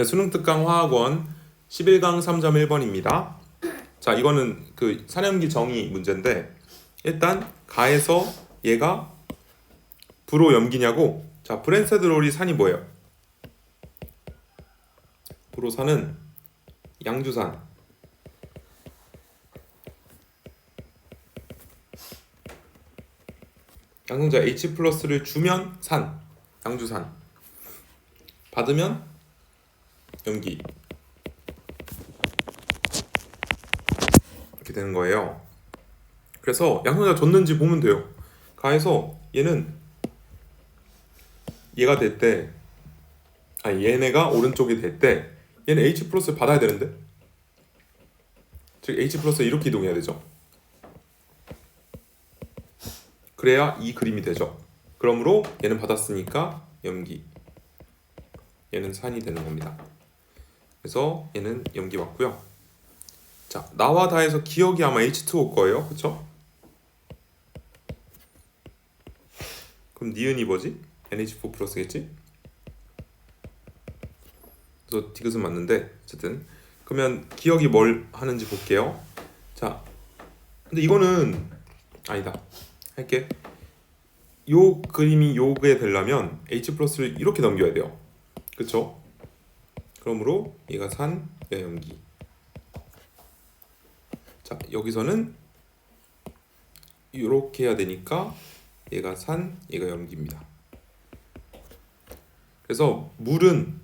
네, 수능 특강 화학원 11강 3.1번입니다. 자, 이거는 그 산염기 정의 문제인데 일단 가에서 얘가 불호 염기냐고. 자, 브랜세드롤이 산이 뭐예요? 불호산은 양주산. 양성자 H 플러스를 주면 산, 양주산. 받으면 염기. 이렇게 되는 거예요. 그래서 양성자 줬는지 보면 돼요. 가해서 얘는 얘가 될 때, 아니 얘네가 오른쪽이 될 때, 얘는 H 플러스를 받아야 되는데, 즉 H 플러스 이렇게 이동해야 되죠. 그래야 이 그림이 되죠. 그러므로 얘는 받았으니까 염기, 얘는 산이 되는 겁니다. 그래서 얘는 염기 맞고요. 자, 나와 다에서 기억이 아마 H2O 거예요. 그쵸? 그럼 니은이 뭐지? NH4 플러스겠지? 그래서 디귿은 맞는데 어쨌든 그러면 기억이 뭘 하는지 볼게요. 자, 근데 이거는 아니다. 할게. 요 그림이 요게 되려면 H 플러스를 이렇게 넘겨야 돼요. 그쵸? 그러므로 얘가 산, 얘가 염기. 자, 여기서는 이렇게 해야 되니까 얘가 산, 얘가 염기입니다. 그래서 물은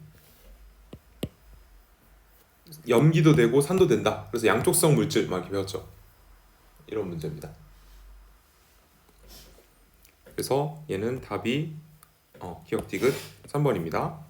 염기도 되고 산도 된다. 그래서 양쪽성 물질 막 이렇게 배웠죠. 이런 문제입니다. 그래서 얘는 답이 어, 기억 디귿 3번입니다.